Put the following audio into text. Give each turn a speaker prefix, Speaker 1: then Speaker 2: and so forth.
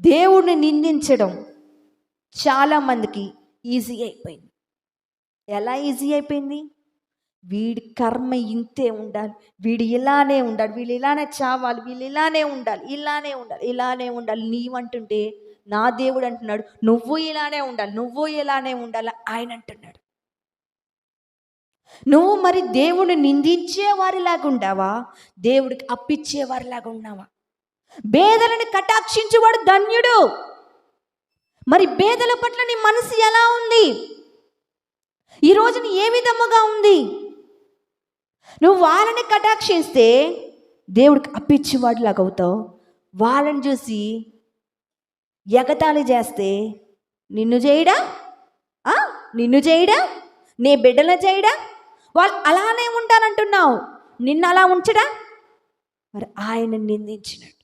Speaker 1: దేవుణ్ణి నిందించడం చాలామందికి ఈజీ అయిపోయింది. ఎలా ఈజీ అయిపోయింది? వీడి కర్మ ఇంతే ఉండాలి. వీడు ఇలానే ఉండాలి. వీళ్ళు ఇలానే చావాలి. వీళ్ళు ఇలానే ఉండాలి. ఇలానే ఉండాలి. ఇలానే ఉండాలి. నీవంటుంటే నా దేవుడు అంటున్నాడు. నువ్వు ఇలానే ఉండాలి. నువ్వు ఇలానే ఉండాలి. ఆయన అంటున్నాడు. నువ్వు మరి దేవుడిని నిందించే వారిలాగా ఉండావా దేవుడికి అప్పిచ్చేవారిలాగా ఉన్నావా బేదలను కటాక్షించువాడు ధన్యుడు. మరి బేదల పట్ల నీ మనసు ఎలా ఉంది? ఈ రోజున ఏ విధముగా ఉంది? నువ్వు వాళ్ళని కటాక్షిస్తే దేవుడికి అప్పిచ్చేవాడిలాగా అవుతావు. వాళ్ళని చూసి ఎగతాళి చేస్తే నిన్ను చేయడా? ఆ? నిన్ను చేయడా? నీ బిడ్డలను చేయడా? వాళ్ళు అలానే ఉంటానంటున్నావు. నిన్ను అలా ఉంచడా? మరి ఆయన నిందించినట్టు.